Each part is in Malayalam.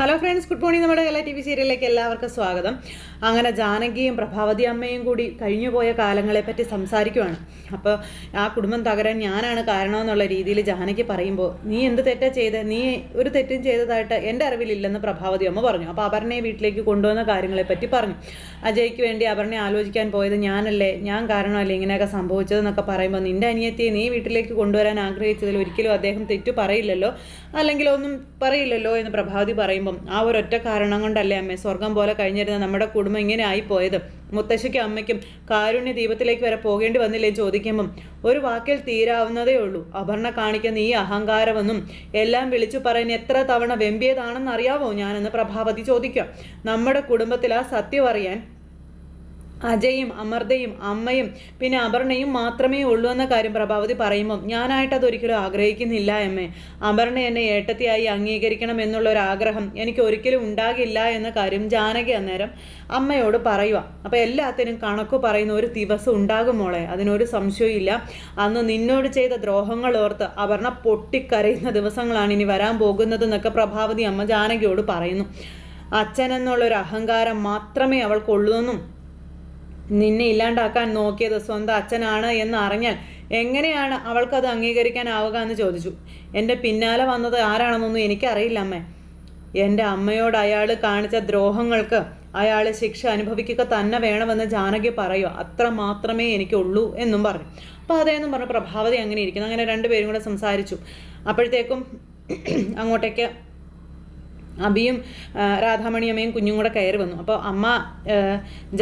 ഹലോ ഫ്രണ്ട്സ് ഗുഡ് മോർണിംഗ് നമ്മുടെ കല ടി വി സീരിയലിലേക്ക് എല്ലാവർക്കും സ്വാഗതം. അങ്ങനെ ജാനകിയും പ്രഭാവതി അമ്മയും കൂടി കഴിഞ്ഞുപോയ കാലങ്ങളെപ്പറ്റി സംസാരിക്കുവാണ്. അപ്പോൾ ആ കുടുംബം തകരാൻ ഞാനാണ് കാരണമെന്നുള്ള രീതിയിൽ ജാനകി പറയുമ്പോൾ നീ എന്ത് തെറ്റാ ചെയ്തത് നീ ഒരു തെറ്റും ചെയ്തതായിട്ട് എന്റെ അറിവിലില്ലെന്ന് പ്രഭാവതി അമ്മ പറഞ്ഞു. അപ്പോൾ അപർണയെ വീട്ടിലേക്ക് കൊണ്ടുവന്ന കാര്യങ്ങളെപ്പറ്റി പറഞ്ഞു. അജയ്ക്ക് വേണ്ടി അപർണയെ ആലോചിക്കാൻ പോയത് ഞാനല്ലേ? ഞാൻ കാരണമല്ലേ ഇങ്ങനെയൊക്കെ സംഭവിച്ചതെന്നൊക്കെ പറയുമ്പോൾ നിന്റെ അനിയത്തിയെ നീ വീട്ടിലേക്ക് കൊണ്ടുവരാൻ ആഗ്രഹിച്ചതിൽ ഒരിക്കലും അദ്ദേഹം തെറ്റു പറയില്ലല്ലോ? അല്ലെങ്കിൽ ഒന്നും പറയില്ലല്ലോ? എന്ന് പ്രഭാവതി പറയുമ്പം ആ ഒരൊറ്റ കാരണം കൊണ്ടല്ലേ അമ്മേ സ്വർഗം പോലെ കഴിഞ്ഞിരുന്ന നമ്മുടെ കുടുംബം ഇങ്ങനെ ആയിപ്പോയത്? മുത്തശ്ശിക്കും അമ്മയ്ക്കും കാരുണ്യ ദീപത്തിലേക്ക് വരെ പോകേണ്ടി വന്നില്ലേ ചോദിക്കുമ്പം ഒരു വാക്കിൽ തീരാവുന്നതേ ഉള്ളൂ. അപർണ കാണിക്കുന്ന ഈ അഹങ്കാരമെന്നും എല്ലാം വിളിച്ചു പറയുന്ന എത്ര തവണ വെമ്പിയതാണെന്ന് അറിയാവോ ഞാനെന്ന് പ്രഭാവതി ചോദിക്കാം നമ്മുടെ കുടുംബത്തിൽ ആ സത്യം അറിയാൻ അജയും അമർതയും അമ്മയും പിന്നെ അപർണയും മാത്രമേ ഉള്ളൂ എന്ന കാര്യം പ്രഭാവതി പറയുമ്പം ഞാനായിട്ട് അതൊരിക്കലും ആഗ്രഹിക്കുന്നില്ല എമ്മെ അപർണ എന്നെ ഏട്ടത്തിയായി അംഗീകരിക്കണം എന്നുള്ള ഒരു ആഗ്രഹം എനിക്ക് ഒരിക്കലും ഉണ്ടാകില്ല എന്ന കാര്യം ജാനകി അന്നേരം അമ്മയോട് പറയുക അപ്പോൾ എല്ലാത്തിനും കണക്ക് പറയുന്ന ഒരു ദിവസം ഉണ്ടാകും മോളെ. അതിനൊരു സംശയമില്ല അന്ന് നിന്നോട് ചെയ്ത ദ്രോഹങ്ങൾ ഓർത്ത് അപർണ പൊട്ടിക്കരയുന്ന ദിവസങ്ങളാണ് ഇനി വരാൻ പോകുന്നതെന്നൊക്കെ പ്രഭാവതി അമ്മ ജാനകിയോട് പറയുന്നു. അച്ഛൻ എന്നുള്ളൊരു അഹങ്കാരം മാത്രമേ അവൾക്കുള്ളൂവെന്നും നിന്നെ ഇല്ലാണ്ടാക്കാൻ നോക്കിയത് സ്വന്തം അച്ഛനാണ് എന്ന് അറിഞ്ഞാൽ എങ്ങനെയാണ് അവൾക്കത് അംഗീകരിക്കാനാവുക എന്ന് ചോദിച്ചു. എന്റെ പിന്നാലെ വന്നത് ആരാണെന്നൊന്നും എനിക്കറിയില്ല അമ്മേ. എന്റെ അമ്മയോട് അയാൾ കാണിച്ച ദ്രോഹങ്ങൾക്ക് അയാൾ ശിക്ഷ അനുഭവിക്കുക തന്നെ വേണമെന്ന് ജാനകി പറയുക അത്ര മാത്രമേ എനിക്കുള്ളൂ എന്നും പറഞ്ഞു. അപ്പോൾ അതേന്നും പറഞ്ഞു. പ്രഭാവതി അങ്ങനെ ഇരിക്കുന്നു. അങ്ങനെ രണ്ടുപേരും കൂടെ സംസാരിച്ചു. അപ്പോഴത്തേക്കും അങ്ങോട്ടേക്ക് അബിയും രാധാമണി അമ്മയും കുഞ്ഞും കൂടെ കയറി വന്നു. അപ്പോൾ അമ്മ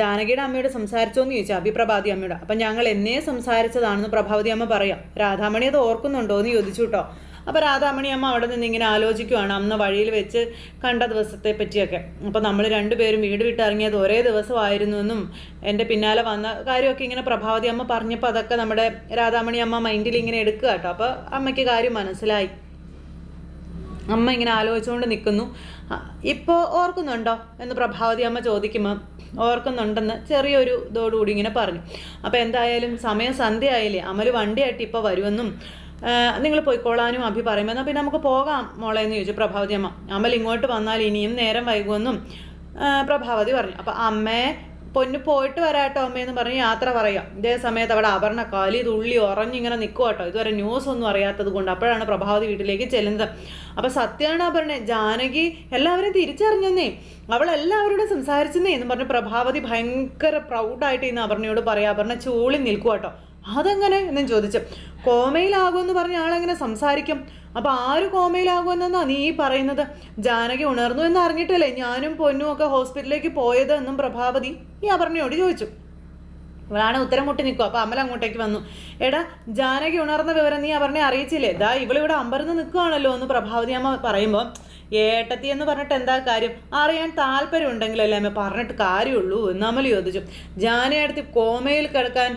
ജാനകിയുടെ അമ്മയോട് സംസാരിച്ചോ എന്ന് ചോദിച്ചു അബി പ്രഭാതി അമ്മയോട്. അപ്പം ഞങ്ങൾ എന്നേ സംസാരിച്ചതാണെന്ന് പ്രഭാവതി അമ്മ പറയാം. രാധാമണി അത് ഓർക്കുന്നുണ്ടോ എന്ന് ചോദിച്ചു കേട്ടോ. അപ്പോൾ രാധാമണി അമ്മ അവിടെ നിന്ന് ഇങ്ങനെ ആലോചിക്കുവാണ് അന്ന് വഴിയിൽ വെച്ച് കണ്ട ദിവസത്തെ പറ്റിയൊക്കെ. അപ്പോൾ നമ്മൾ രണ്ടുപേരും വീട് വിട്ടിറങ്ങിയത് ഒരേ ദിവസമായിരുന്നു എന്നും എന്റെ പിന്നാലെ വന്ന കാര്യമൊക്കെ ഇങ്ങനെ പ്രഭാവതി അമ്മ പറഞ്ഞപ്പോൾ അതൊക്കെ നമ്മുടെ രാധാമണി അമ്മ മൈൻഡിൽ ഇങ്ങനെ എടുക്കുക കേട്ടോ. അപ്പോൾ അമ്മയ്ക്ക് കാര്യം മനസ്സിലായി. അമ്മ ഇങ്ങനെ ആലോചിച്ചുകൊണ്ട് നിൽക്കുന്നു. ഇപ്പോൾ ഓർക്കുന്നുണ്ടോ? എന്ന് പ്രഭാവതി അമ്മ ചോദിക്കുമ്പോൾ ഓർക്കുന്നുണ്ടെന്ന് ചെറിയൊരു ഇതോടുകൂടി ഇങ്ങനെ പറഞ്ഞു. അപ്പോൾ എന്തായാലും സമയം സന്ധ്യ ആയില്ലേ അമൽ വണ്ടിയായിട്ട് ഇപ്പോൾ വരുമെന്നും നിങ്ങൾ പോയിക്കോളാനും അഭി പറയുമ്പോൾ പിന്നെ നമുക്ക് പോകാം മോളെ എന്ന് ചോദിച്ചു പ്രഭാവതി അമ്മ. അമൽ ഇങ്ങോട്ട് വന്നാൽ ഇനിയും നേരം വൈകുമെന്നും പ്രഭാവതി പറഞ്ഞു. അപ്പോൾ അമ്മയെ പൊന്നു പോയിട്ട് വരാട്ടോ അമ്മയെന്ന് പറഞ്ഞ് യാത്ര പറയാം. ഇതേ സമയത്ത് അവിടെ അപർണ കാലി തുള്ളി ഉറഞ്ഞിങ്ങനെ നിൽക്കുക കേട്ടോ ഇതുവരെ ന്യൂസ് ഒന്നും അറിയാത്തത് കൊണ്ട് അപ്പോഴാണ് പ്രഭാവതി വീട്ടിലേക്ക് ചെല്ലുന്നത്. അപ്പം സത്യമാണ് അപർണ ജാനകി എല്ലാവരും തിരിച്ചറിഞ്ഞെന്നേ. അവൾ എല്ലാവരോടും സംസാരിച്ചെന്നേ എന്ന് പറഞ്ഞ് പ്രഭാവതി ഭയങ്കര പ്രൗഡായിട്ട് ഇന്ന് അപർണയോട് പറയാം. അപർണ ചൂളി നിൽക്കുക കേട്ടോ അതെങ്ങനെ എന്നും ചോദിച്ചു. കോമയിലാകുമെന്ന് പറഞ്ഞ ആളെങ്ങനെ സംസാരിക്കും? അപ്പൊ ആര് കോമയിലാകുമെന്നാ നീ പറയുന്നത്? ജാനകി ഉണർന്നു എന്ന് അറിഞ്ഞിട്ടല്ലേ ഞാനും പൊന്നും ഒക്കെ ഹോസ്പിറ്റലിലേക്ക് പോയത് എന്നും പ്രഭാവതി ഈ അപർണയോട് ചോദിച്ചു. ഇവളാണ് ഉത്തരം മുട്ടി നിൽക്കുക. അപ്പോൾ അമൽ അങ്ങോട്ടേക്ക് വന്നു. എടാ ജാനകി ഉണർന്ന വിവരം നീ അപർണയെ അറിയിച്ചില്ലേ? ദാ ഇവളിവിടെ അമ്പരന്ന് നിൽക്കുകയാണല്ലോ എന്ന് പ്രഭാവതി അമ്മ പറയുമ്പോൾ ഏട്ടത്തി എന്ന് പറഞ്ഞിട്ട് എന്താ കാര്യം? അറിയാൻ താല്പര്യം ഉണ്ടെങ്കിലല്ലേ അമ്മ പറഞ്ഞിട്ട് കാര്യമുള്ളൂ എന്ന് അമൽ ചോദിച്ചു. ജാനയടുത്ത് കോമയിൽ കിടക്കാൻ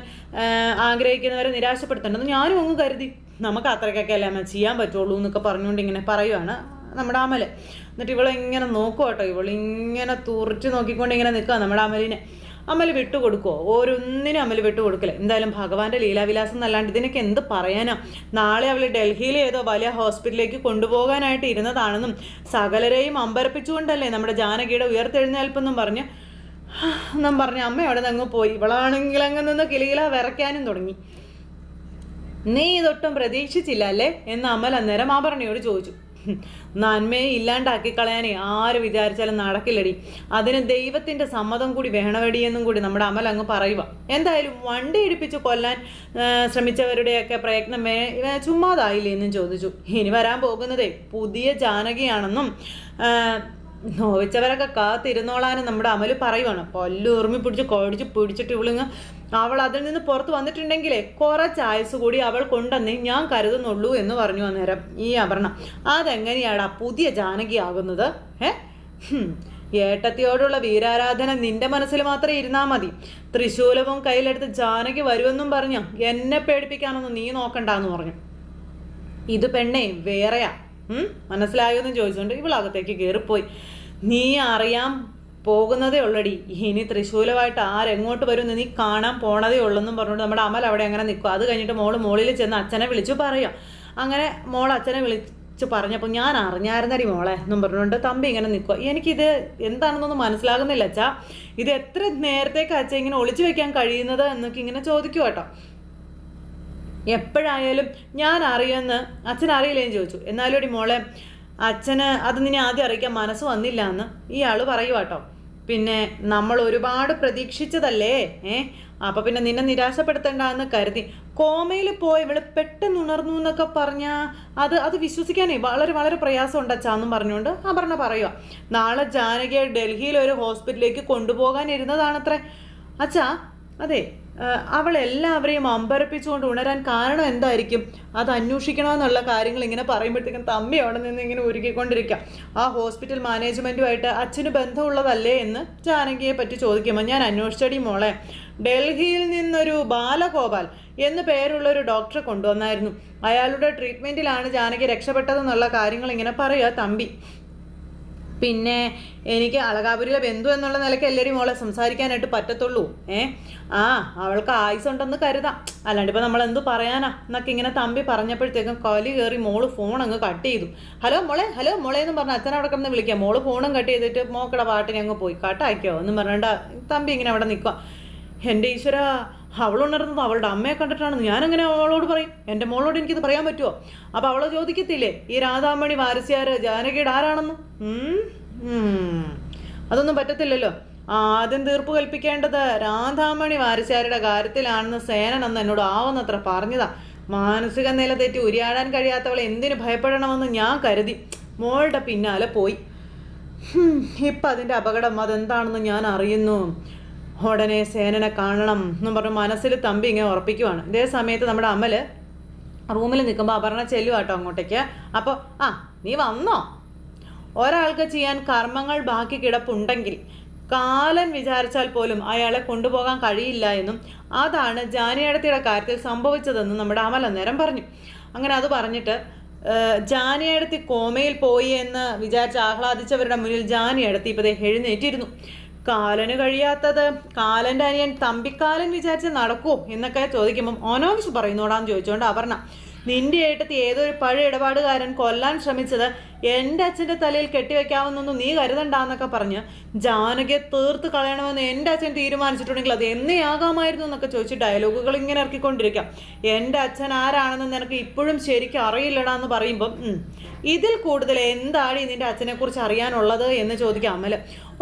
ആഗ്രഹിക്കുന്നവരെ നിരാശപ്പെടുത്തണ്ടെന്ന് ഞാനും അങ്ങ് കരുതി. നമുക്ക് അത്രയ്ക്കൊക്കെ അല്ലേ അമ്മ ചെയ്യാൻ പറ്റുള്ളൂ എന്നൊക്കെ പറഞ്ഞുകൊണ്ട് ഇങ്ങനെ പറയുവാണ് നമ്മുടെ അമൽ എന്നിട്ട് ഇവളിങ്ങനെ കേട്ടോ ഇവളിങ്ങനെ തുറച്ച് നോക്കിക്കൊണ്ട് ഇങ്ങനെ നിൽക്കുക നമ്മുടെ അമലിനെ. അമൽ വിട്ടുകൊടുക്കുമോ ഓരോന്നിനും അമൽ വിട്ടുകൊടുക്കില്ല എന്തായാലും ഭഗവാന്റെ ലീലാവിലാസം എന്നല്ലാണ്ട് ഇതിനൊക്കെ എന്ത് പറയാനാ? നാളെ അവൾ ഡൽഹിയിലെ ഏതോ വലിയ ഹോസ്പിറ്റലിലേക്ക് കൊണ്ടുപോകാനായിട്ട് ഇരുന്നതാണെന്നും സകലരെയും അമ്പരപ്പിച്ചുകൊണ്ടല്ലേ നമ്മുടെ ജാനകിയുടെ ഉയർത്തെഴുന്നേൽപ്പെന്നും പറഞ്ഞ് എന്നും പറഞ്ഞ അമ്മ അവിടെ നിന്ന് അങ്ങ് പോയി. ഇവളാണെങ്കിൽ അങ്ങ് നിന്ന് കിളികില വിറയ്ക്കാനും തുടങ്ങി. നീ ഇതൊട്ടും പ്രതീക്ഷിച്ചില്ല അല്ലേ? എന്ന് അമൽ അന്നേരം ആഭരണയോട് ചോദിച്ചു. നന്മയെ ഇല്ലാണ്ടാക്കി കളയാനേ ആര് വിചാരിച്ചാലും നടക്കില്ലടി. അതിന് ദൈവത്തിന്റെ സമ്മതം കൂടി വേണവടി എന്നും കൂടി നമ്മുടെ അമൽ അങ്ങ് പറയുക എന്തായാലും വണ്ടി ഇടിപ്പിച്ച് കൊല്ലാൻ ശ്രമിച്ചവരുടെയൊക്കെ പ്രയത്നം ചുമ്മാതായില്ലേ എന്നും ചോദിച്ചു. ഇനി വരാൻ പോകുന്നതേ പുതിയ ജാനകിയാണെന്നും നോവിച്ചവരൊക്കെ കാത്തിരുന്നോളാനും നമ്മുടെ അമൽ പറയുവാണ്. പല്ലുറുമി പിടിച്ച് കൊടിച്ച് പിടിച്ചിട്ട് ഇവളിങ്ങ് അവൾ അതിൽ നിന്ന് പുറത്ത് വന്നിട്ടുണ്ടെങ്കിലേ കുറച്ച് ആയുസ് കൂടി അവൾ കൊണ്ടെന്നേ ഞാൻ കരുതുന്നുള്ളൂ എന്ന് പറഞ്ഞു അന്നേരം ഈ അപർണ. അതെങ്ങനെയാടാ പുതിയ ജാനകിയാകുന്നത് ഏ ഹും. ഏട്ടത്തിയോടുള്ള വീരാരാധന നിന്റെ മനസ്സിൽ മാത്രം ഇരുന്നാ മതി. തൃശൂലവും കയ്യിലെടുത്ത് ജാനകി വരുമെന്നും പറഞ്ഞു എന്നെ പേടിപ്പിക്കാനൊന്നും നീ നോക്കണ്ടെന്ന് പറഞ്ഞു. ഇത് പെണ്ണേ വേറെയാ? മനസ്സിലായോ എന്ന് ചോദിച്ചുകൊണ്ട് ഇവളകത്തേക്ക് കയറിപ്പോയി നീ അറിയാൻ പോകുന്നതേ ഉള്ളടി. ഇനി തൃശ്ശൂലമായിട്ട് ആരെങ്ങോട്ട് വരുമെന്ന് നീ കാണാൻ പോണതേ ഉള്ളെന്നും പറഞ്ഞുകൊണ്ട് നമ്മുടെ അമൽ അവിടെ അങ്ങനെ നിൽക്കും. അത് കഴിഞ്ഞിട്ട് മോൾ മോളിൽ ചെന്ന് അച്ഛനെ വിളിച്ചു പറയാം. അങ്ങനെ മോൾ അച്ഛനെ വിളി ചു പറഞ്ഞപ്പോൾ ഞാൻ അറിഞ്ഞായിരുന്നടി മോളെ എന്നും പറഞ്ഞുകൊണ്ട് തമ്പി ഇങ്ങനെ നിൽക്കുക. എനിക്കിത് എന്താണെന്നൊന്നും മനസ്സിലാകുന്നില്ല അച്ഛാ. ഇത് എത്ര നേരത്തേക്ക് അച്ഛ ഇങ്ങനെ ഒളിച്ചു വെക്കാൻ കഴിയുന്നത് എന്നൊക്കെ ഇങ്ങനെ ചോദിക്കുക കേട്ടോ. എപ്പോഴായാലും ഞാൻ അറിയുമെന്ന് അച്ഛൻ അറിയില്ലേന്ന് ചോദിച്ചു. എന്നാലും മോളെ അച്ഛന് അത് നിന്നെ ആദ്യം അറിയിക്കാൻ മനസ്സ് വന്നില്ല എന്ന് ആൾ പറയുക കേട്ടോ പിന്നെ നമ്മൾ ഒരുപാട് പ്രതീക്ഷിച്ചതല്ലേ? ഏ? അപ്പൊ പിന്നെ നിന്നെ നിരാശപ്പെടുത്തണ്ടെന്ന് കരുതി. കോമയിൽ പോയി ഇവൾ പെട്ടെന്ന് ഉണർന്നു എന്നൊക്കെ പറഞ്ഞാ അത് അത് വിശ്വസിക്കാനേ വളരെ വളരെ പ്രയാസം പ്രയാസമുണ്ട് അച്ഛാന്നും പറഞ്ഞുകൊണ്ട്. ആ അപർണ പറയുക നാളെ ജാനകിയെ ഡൽഹിയിൽ ഒരു ഹോസ്പിറ്റലിലേക്ക് കൊണ്ടുപോകാനിരുന്നതാണത്രേ. അച്ഛാ അതെ അവൾ എല്ലാവരെയും അമ്പരപ്പിച്ചുകൊണ്ട് ഉണരാൻ കാരണം എന്തായിരിക്കും? അത് അന്വേഷിക്കണമെന്നുള്ള കാര്യങ്ങൾ ഇങ്ങനെ പറയുമ്പോഴത്തേക്കും തമ്മി അവിടെ നിന്ന് ഇങ്ങനെ ഒരുക്കിക്കൊണ്ടിരിക്കാം ആ ഹോസ്പിറ്റൽ മാനേജ്മെന്റുമായിട്ട് അച്ഛന് ബന്ധമുള്ളതല്ലേ എന്ന് ജാനകിയെ പറ്റി ചോദിക്കുമ്പോൾ ഞാൻ അന്വേഷിച്ചടി മോളെ. ഡൽഹിയിൽ നിന്നൊരു ബാലഗോപാൽ എന്ന് പേരുള്ള ഒരു ഡോക്ടറെ കൊണ്ടുവന്നായിരുന്നു. അയാളുടെ ട്രീറ്റ്മെന്റിലാണ് ജാനകി രക്ഷപ്പെട്ടതെന്നുള്ള കാര്യങ്ങൾ ഇങ്ങനെ പറയുക തമ്പി. പിന്നെ എനിക്ക് അളകാപുരിയിലെ ബന്ധു എന്നുള്ള നിലയ്ക്ക് എല്ലാവരും മോളെ സംസാരിക്കാനായിട്ട് പറ്റത്തുള്ളൂ. ഏ? ആ അവൾക്ക് ആയുസ് ഉണ്ടെന്ന് കരുതാം. അല്ലാണ്ട് ഇപ്പം നമ്മൾ എന്ത് പറയാനാ? എന്നൊക്കെ ഇങ്ങനെ തമ്പി പറഞ്ഞപ്പോഴത്തേക്കും കലി കയറി മോൾ ഫോൺ അങ്ങ് കട്ട് ചെയ്തു. ഹലോ മോളെ ഹലോ മോളെ എന്ന് പറഞ്ഞാൽ അച്ഛൻ അവിടെ കിടന്ന് വിളിക്കാം മോൾ ഫോണും കട്ട് ചെയ്തിട്ട് മോക്കടെ പാട്ടിനെ അങ്ങ് പോയി. കട്ടാക്കിയോ എന്ന് പറഞ്ഞിട്ട് തമ്പി ഇങ്ങനെ അവിടെ നിൽക്കുക. എന്റെ ഈശ്വര അവളുണർന്നത് അവളുടെ അമ്മയെ കണ്ടിട്ടാണെന്ന് ഞാനങ്ങനെ അവളോട് പറയും. എന്റെ മോളോട് എനിക്കിത് പറയാൻ പറ്റുമോ അപ്പോൾ അവളെ ചോദിക്കത്തില്ലേ ഈ രാധാമണി വാരസ്യാര് ജാനകിയുടെ ആരാണെന്ന്. അതൊന്നും പറ്റത്തില്ലല്ലോ. ആദ്യം തീർപ്പ് കൽപ്പിക്കേണ്ടത് രാധാമണി വാരസ്യാരുടെ കാര്യത്തിലാണെന്ന് സേനൻ അന്ന് എന്നോട് ആവുന്നത്ര പറഞ്ഞതാ. മാനസിക നില തെറ്റി ഉരിയാടാൻ കഴിയാത്തവളെ എന്തിനു ഭയപ്പെടണമെന്ന് ഞാൻ കരുതി. മോളുടെ പിന്നാലെ പോയി. ഇപ്പം അതിന്റെ അപകടം അതെന്താണെന്ന് ഞാൻ അറിയുന്നു. ഉടനെ സേനനെ കാണണം എന്നും പറഞ്ഞ് മനസ്സിൽ തമ്പി ഇങ്ങനെ ഉറപ്പിക്കുവാണ്. ഇതേ സമയത്ത് നമ്മുടെ അമൽ റൂമിൽ നിൽക്കുമ്പോൾ അപർണ ചെല്ലുവാട്ടോ അങ്ങോട്ടേക്ക്. അപ്പോൾ ആ നീ വന്നോ? ഒരാൾക്ക് ചെയ്യാൻ കർമ്മങ്ങൾ ബാക്കി കിടപ്പുണ്ടെങ്കിൽ കാലൻ വിചാരിച്ചാൽ പോലും അയാളെ കൊണ്ടുപോകാൻ കഴിയില്ല എന്നും അതാണ് ജാനിയടത്തിയുടെ കാര്യത്തിൽ സംഭവിച്ചതെന്നും നമ്മുടെ അമൽ അന്നേരം പറഞ്ഞു. അങ്ങനെ അത് പറഞ്ഞിട്ട് ജാനിയടത്തി കോമയിൽ പോയി എന്ന് വിചാരിച്ച് ആഹ്ലാദിച്ചവരുടെ മുന്നിൽ ജാനിയടത്തി ഇപ്പോൾ എഴുന്നേറ്റിരുന്നു. കാലന് കഴിയാത്തത്? കാലന്റെ അനിയൻ തമ്പിക്കാലൻ വിചാരിച്ച് നടക്കുമോ എന്നൊക്കെ ചോദിക്കുമ്പം ഓനോവിച്ച് പറയുന്നോടാന്ന് ചോദിച്ചുകൊണ്ട് അപർണ നിന്റെ ഏട്ടത്തി ഏതൊരു പഴയ ഇടപാടുകാരൻ കൊല്ലാൻ ശ്രമിച്ചത് എന്റെ അച്ഛന്റെ തലയിൽ കെട്ടിവെക്കാമെന്നൊന്നും നീ കരുതണ്ടെന്നൊക്കെ പറഞ്ഞ് ജാനകിയെ തീർത്ത് കളയണമെന്ന് എന്റെ അച്ഛൻ തീരുമാനിച്ചിട്ടുണ്ടെങ്കിൽ അത് എന്നേ ആകാമായിരുന്നു എന്നൊക്കെ ചോദിച്ച് ഡയലോഗുകൾ ഇങ്ങനെ ഇറക്കിക്കൊണ്ടിരിക്കാം. എന്റെ അച്ഛൻ ആരാണെന്ന് നിനക്ക് ഇപ്പോഴും ശരിക്കും അറിയില്ലടാ എന്ന് പറയുമ്പം ഇതിൽ കൂടുതൽ എന്താണ് നിന്റെ അച്ഛനെക്കുറിച്ച് അറിയാനുള്ളത്? എന്ന് ചോദിക്കാം അമൽ.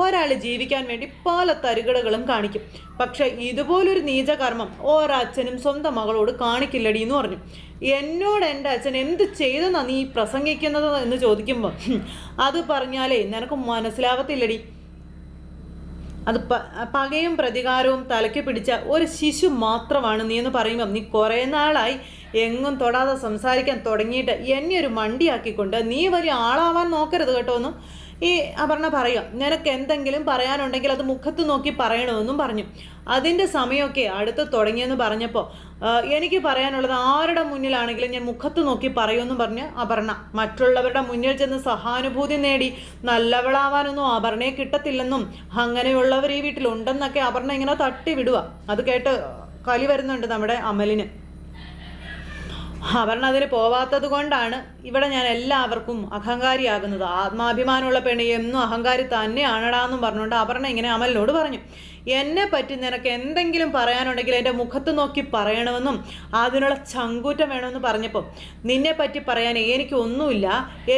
ഒരാൾ ജീവിക്കാൻ വേണ്ടി പല തരികടകളും കാണിക്കും. പക്ഷെ ഇതുപോലൊരു നീചകർമ്മം ഒരച്ഛനും സ്വന്തം മകളോട് കാണിക്കില്ലടി എന്ന് പറഞ്ഞു. എന്നോട് എന്റെ അച്ഛൻ എന്ത് ചെയ്തെന്നാ നീ പ്രസംഗിക്കുന്നത് എന്ന് ചോദിക്കുമ്പോൾ അത് പറഞ്ഞാലേ നിനക്ക് മനസ്സിലാവത്തില്ലടി. അത് പ പകയും പ്രതികാരവും തലയ്ക്ക് പിടിച്ച ഒരു ശിശു മാത്രമാണ് നീ എന്ന് പറയുമ്പം നീ കുറേ നാളായി എങ്ങും തൊടാതെ സംസാരിക്കാൻ തുടങ്ങിയിട്ട് എന്നെ ഒരു മണ്ടിയാക്കിക്കൊണ്ട് നീ വലിയ ആളാവാൻ നോക്കരുത് കേട്ടോ എന്നും ഈ അപർണ പറയുക നിനക്ക് എന്തെങ്കിലും പറയാനുണ്ടെങ്കിൽ അത് മുഖത്ത് നോക്കി പറയണമെന്നും പറഞ്ഞു. അതിന്റെ സമയമൊക്കെ അടുത്ത് തുടങ്ങിയെന്ന് പറഞ്ഞപ്പോൾ എനിക്ക് പറയാനുള്ളത് ആരുടെ മുന്നിലാണെങ്കിലും ഞാൻ മുഖത്ത് നോക്കി പറയുമെന്നും പറഞ്ഞ് അപർണ മറ്റുള്ളവരുടെ മുന്നിൽ ചെന്ന് സഹാനുഭൂതി നേടി നല്ലവളാവാനൊന്നും അപർണയെ കിട്ടത്തില്ലെന്നും അങ്ങനെയുള്ളവർ ഈ വീട്ടിലുണ്ടെന്നൊക്കെ അപർണ ഇങ്ങനെ തട്ടി വിടുക അത് കേട്ട് കലി വരുന്നുണ്ട് നമ്മുടെ അമലിന്. അപർണ അതിന് പോവാത്തത് കൊണ്ടാണ് ഇവിടെ ഞാൻ എല്ലാവർക്കും അഹങ്കാരിയാകുന്നത്. ആത്മാഭിമാനമുള്ള പെണ്ണ് എന്നും അഹങ്കാരി തന്നെയാണടാന്നും പറഞ്ഞുകൊണ്ട് അപർണ ഇങ്ങനെ അമലിനോട് പറഞ്ഞു. എന്നെ പറ്റി നിനക്ക് എന്തെങ്കിലും പറയാനുണ്ടെങ്കിൽ എന്റെ മുഖത്ത് നോക്കി പറയണമെന്നും അതിനുള്ള ചങ്കൂറ്റം വേണമെന്ന് പറഞ്ഞപ്പോൾ നിന്നെ പറ്റി പറയാൻ എനിക്ക് ഒന്നുമില്ല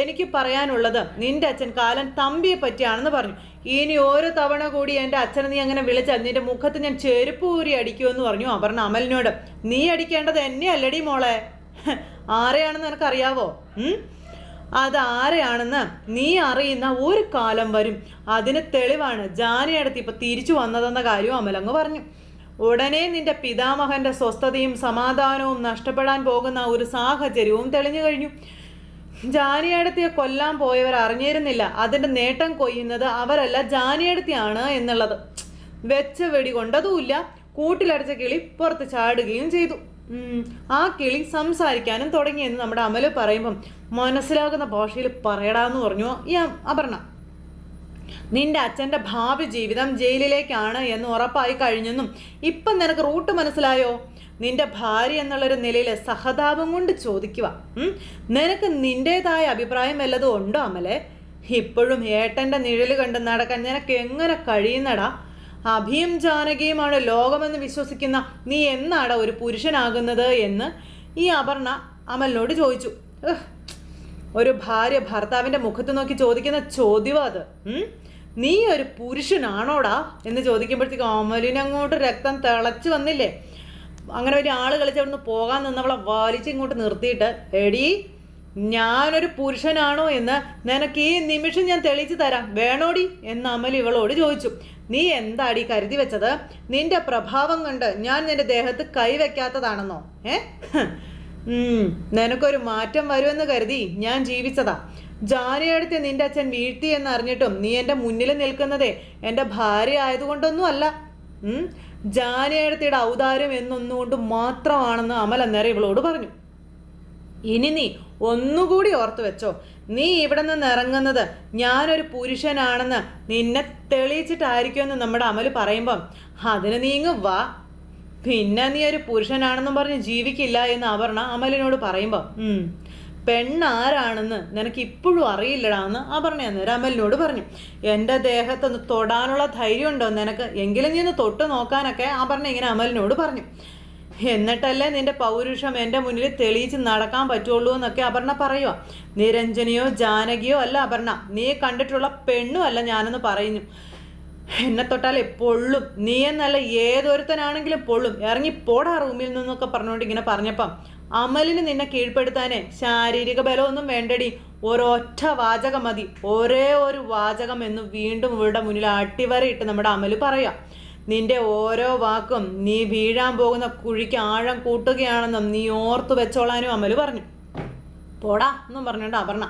എനിക്ക് പറയാനുള്ളത് നിന്റെ അച്ഛൻ കാലൻ തമ്പിയെ പറ്റിയാണെന്ന് പറഞ്ഞു. ഇനി ഓരോ തവണ കൂടി എന്റെ അച്ഛനെ നീ അങ്ങനെ വിളിച്ചാൽ നിന്റെ മുഖത്ത് ഞാൻ ചെരുപ്പ് ഊരി അടിക്കുമെന്ന് പറഞ്ഞു അപർണ അമലിനോട്. നീ അടിക്കേണ്ടത് എന്നെ അല്ലടി മോളെ. ആരെയാണെന്ന് നിനക്കറിയാവോ? അതാരെയാണെന്ന് നീ അറിയുന്ന ഒരു കാലം വരും. അതിന് തെളിവാണ് ജാനിയടുത്ത് ഇപ്പൊ തിരിച്ചു വന്നതെന്ന കാര്യവും അമലങ്ങ് പറഞ്ഞു. ഉടനെ നിന്റെ പിതാമഹന്റെ സ്വസ്ഥതയും സമാധാനവും നഷ്ടപ്പെടാൻ പോകുന്ന ഒരു സാഹചര്യവും തെളിഞ്ഞു കഴിഞ്ഞു. ജാനിയടത്തിയെ കൊല്ലാൻ പോയവർ അറിഞ്ഞിരുന്നില്ല. അതിന്റെ നേട്ടം കൊയ്യുന്നത് അവരല്ല ജാനിയടത്തിയാണ് എന്നുള്ളത്. വെച്ച വെടി കൊണ്ടതുമില്ല. കൂട്ടിലടച്ച കിളി പുറത്ത് ചാടുകയും ചെയ്തു. ആ കിളി സംസാരിക്കാനും തുടങ്ങിയെന്ന് നമ്മുടെ അമൽ പറയുമ്പം മനസ്സിലാകുന്ന ഭാഷയിൽ പറയടാന്ന് പറഞ്ഞു ഈ അപർണ. നിന്റെ അച്ഛന്റെ ഭാവി ജീവിതം ജയിലിലേക്കാണ് എന്ന് ഉറപ്പായി കഴിഞ്ഞെന്നും ഇപ്പം നിനക്ക് റൂട്ട് മനസ്സിലായോ? നിന്റെ ഭാര്യ എന്നുള്ളൊരു നിലയിൽ സഹതാപം കൊണ്ട് ചോദിക്കുക. നിനക്ക് നിന്റേതായ അഭിപ്രായം വല്ലതും ഉണ്ടോ അമലെ? ഇപ്പോഴും ഏട്ടന്റെ നിഴൽ കണ്ട് നടക്കാൻ നിനക്ക് എങ്ങനെ കഴിയുന്നടാ? അഭിയും ജാനകിയുമാണ് ലോകമെന്ന് വിശ്വസിക്കുന്ന നീ എന്നാണ് ഒരു പുരുഷനാകുന്നത് എന്ന് ഈ അപർണ അമലിനോട് ചോദിച്ചു. ഒരു ഭാര്യ ഭർത്താവിന്റെ മുഖത്ത് നോക്കി ചോദിക്കുന്ന ചോദ്യമാ അത്. നീ ഒരു പുരുഷനാണോടാ എന്ന് ചോദിക്കുമ്പോഴത്തേക്ക് അമലിനങ്ങോട്ട് രക്തം തിളച്ചു വന്നില്ലേ? അങ്ങനെ ഒരു ആൾ കളിച്ച് അവിടുന്ന് പോകാൻ നിന്നവളെ വലിച്ച് ഇങ്ങോട്ട് നിർത്തിയിട്ട് എടി ഞാനൊരു പുരുഷനാണോ എന്ന് നിനക്ക് ഈ നിമിഷം ഞാൻ തെളിയിച്ചു തരാം. വേണോടി? എന്ന് അമൽ ഇവളോട് ചോദിച്ചു. നീ എന്താടി കരുതി വെച്ചത്? നിന്റെ പ്രഭാവം കൊണ്ട് ഞാൻ നിന്റെ ദേഹത്ത് കൈവയ്ക്കാത്തതാണെന്നോ ഏ? നിനക്കൊരു മാറ്റം വരുമെന്ന് കരുതി ഞാൻ ജീവിച്ചതാ. ജാനയടുത്ത് നിന്റെ അച്ഛൻ വീഴ്ത്തി എന്ന് അറിഞ്ഞിട്ടും നീ എന്റെ മുന്നിൽ നിൽക്കുന്നതേ എന്റെ ഭാര്യ ആയതുകൊണ്ടൊന്നും അല്ല. ജാനയടുത്തിയുടെ ഔദാര്യം എന്നൊന്നുകൊണ്ട് മാത്രമാണെന്ന് അമൽ അന്നേരം ഇവളോട് പറഞ്ഞു. ഇനി നീ ഒന്നുകൂടി ഓർത്തു വെച്ചോ. നീ ഇവിടെ നിന്ന് ഇറങ്ങുന്നത് ഞാനൊരു പുരുഷനാണെന്ന് നിന്നെ തെളിയിച്ചിട്ടായിരിക്കുമെന്ന് നമ്മുടെ അമൽ പറയുമ്പം അതിന് നീ ഇങ്ങ് വാ. പിന്നെ നീ ഒരു പുരുഷനാണെന്നും പറഞ്ഞ് ജീവിക്കില്ല എന്ന് അപർണ അമലിനോട് പറയുമ്പോൾ പെണ്ണാരാണെന്ന് നിനക്ക് ഇപ്പോഴും അറിയില്ലടാ എന്ന് അപർണ അന്നേരം അമലിനോട് പറഞ്ഞു. എന്റെ ദേഹത്തൊന്ന് തൊടാനുള്ള ധൈര്യം ഉണ്ടോ നിനക്ക്? എങ്കിലും നീ ഒന്ന് തൊട്ട് നോക്കാനൊക്കെ അപർണ ഇങ്ങനെ അമലിനോട് പറഞ്ഞു. എന്നിട്ടല്ലേ നിന്റെ പൗരുഷം എന്റെ മുന്നിൽ തെളിയിച്ച് നടക്കാൻ പറ്റുള്ളൂ എന്നൊക്കെ അപർണ പറയുക നിരഞ്ജനിയോ ജാനകിയോ അല്ല അപർണ നീ കണ്ടിട്ടുള്ള പെണ്ണും അല്ല ഞാനെന്ന് പറയുന്നു. എന്നെ തൊട്ടാൽ എപ്പോഴും നീ എന്നല്ല ഏതൊരുത്തനാണെങ്കിലും പൊള്ളും. ഇറങ്ങി പോടാ റൂമിൽ നിന്നൊക്കെ പറഞ്ഞുകൊണ്ട് ഇങ്ങനെ പറഞ്ഞപ്പം അമലിന് നിന്നെ കീഴ്പ്പെടുത്താനേ ശാരീരിക ബലമൊന്നും വേണ്ടടി. ഒരൊറ്റ വാചകം മതി. ഒരേ ഒരു വാചകം എന്ന് വീണ്ടും ഇവിടെ മുന്നിൽ അട്ടിവരയിട്ട് നമ്മുടെ അമൽ പറയാം. നിന്റെ ഓരോ വാക്കും നീ വീഴാൻ പോകുന്ന കുഴിക്ക് ആഴം കൂട്ടുകയാണെന്നും നീ ഓർത്തു വെച്ചോളാനും അമൽ പറഞ്ഞു. പോടാ എന്നും പറഞ്ഞുകൊണ്ട് അപർണ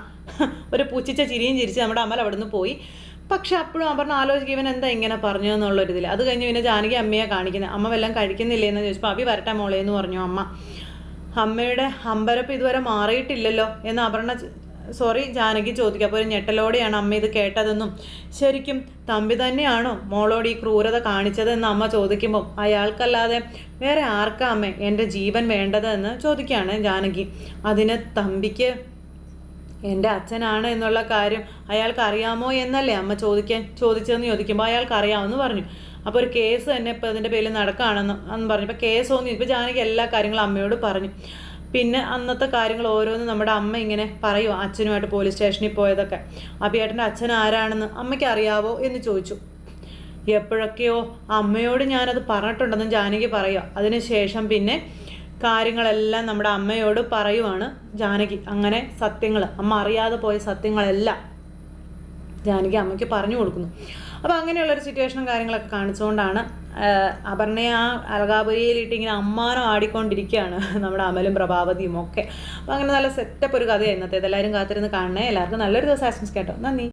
ഒരു പുച്ഛിച്ച ചിരിയും ചിരിച്ച് നമ്മുടെ അമൽ നിന്ന് പോയി. പക്ഷെ അപ്പോഴും അപർണ ആലോചിക്കും ഇവൻ എന്താ ഇങ്ങനെ പറഞ്ഞു? എന്നുള്ളൊരിതിൽ അത് കഴിഞ്ഞ് പിന്നെ ജാനകി അമ്മയെ കാണിക്കുന്നത് അമ്മ വല്ലതും കഴിക്കുന്നില്ലേ? എന്ന് ചോദിച്ചപ്പോൾ അഭി വരട്ടെ മോളേ എന്ന് പറഞ്ഞു അമ്മ. അമ്മയുടെ അമ്പരപ്പ് ഇതുവരെ മാറിയിട്ടില്ലല്ലോ എന്ന് അപർണ സോറി ജാനകി ചോദിക്കുക അപ്പോൾ ഒരു ഞെട്ടലോടെയാണ് അമ്മ ഇത് കേട്ടതെന്നും. ശരിക്കും തമ്പി തന്നെയാണോ മോളോട് ഈ ക്രൂരത കാണിച്ചതെന്ന് അമ്മ ചോദിക്കുമ്പോൾ അയാൾക്കല്ലാതെ വേറെ ആർക്കാ അമ്മ എന്റെ ജീവൻ വേണ്ടതെന്ന് ചോദിക്കുകയാണ് ജാനകി. അതിന് തമ്പിക്ക് എന്റെ അച്ഛനാണ് എന്നുള്ള കാര്യം അയാൾക്ക് അറിയാമോ എന്നല്ലേ അമ്മ ചോദിക്കാൻ ചോദിച്ചതെന്ന് ചോദിക്കുമ്പോൾ അയാൾക്ക് അറിയാമെന്ന് പറഞ്ഞു. അപ്പോൾ ഒരു കേസ് തന്നെ ഇപ്പോൾ അതിന്റെ പേരിൽ നടക്കുകയാണെന്ന് അന്ന് പറഞ്ഞു. ഇപ്പോൾ കേസോന്ന് ഇപ്പോൾ ജാനകി എല്ലാ കാര്യങ്ങളും അമ്മയോട് പറഞ്ഞു. പിന്നെ അന്നത്തെ കാര്യങ്ങൾ ഓരോന്നും നമ്മുടെ അമ്മ ഇങ്ങനെ പറയും അച്ഛനുമായിട്ട് പോലീസ് സ്റ്റേഷനിൽ പോയതൊക്കെ. അഭിയേട്ടന്റെ അച്ഛൻ ആരാണെന്ന് അമ്മയ്ക്ക് അറിയാവോ എന്ന് ചോദിച്ചു. എപ്പോഴൊക്കെയോ അമ്മയോട് ഞാനത് പറഞ്ഞിട്ടുണ്ടെന്ന് ജാനകി പറയുക. അതിനുശേഷം പിന്നെ കാര്യങ്ങളെല്ലാം നമ്മുടെ അമ്മയോട് പറയുവാണ് ജാനകി. അങ്ങനെ സത്യങ്ങൾ അമ്മ അറിയാതെ പോയ സത്യങ്ങളെല്ലാം ജാനകി അമ്മയ്ക്ക് പറഞ്ഞു കൊടുക്കുന്നു. അപ്പോൾ അങ്ങനെയുള്ളൊരു സിറ്റുവേഷനും കാര്യങ്ങളൊക്കെ കാണിച്ചുകൊണ്ടാണ് അപർണയെ ആ അലകാപുരിയിലിട്ട് ഇങ്ങനെ അമ്മാനം ആടിക്കൊണ്ടിരിക്കുകയാണ് നമ്മുടെ അമലും പ്രഭാവതിയും ഒക്കെ. അപ്പോൾ അങ്ങനെ നല്ല സെറ്റപ്പ് ഒരു കഥയാണ് ഇന്നത്തെ എല്ലാവരും കാത്തിരുന്ന് കാണണേ. എല്ലാവർക്കും നല്ലൊരു ദിവസം ആശംസിക്കാം കേട്ടോ. നന്ദി.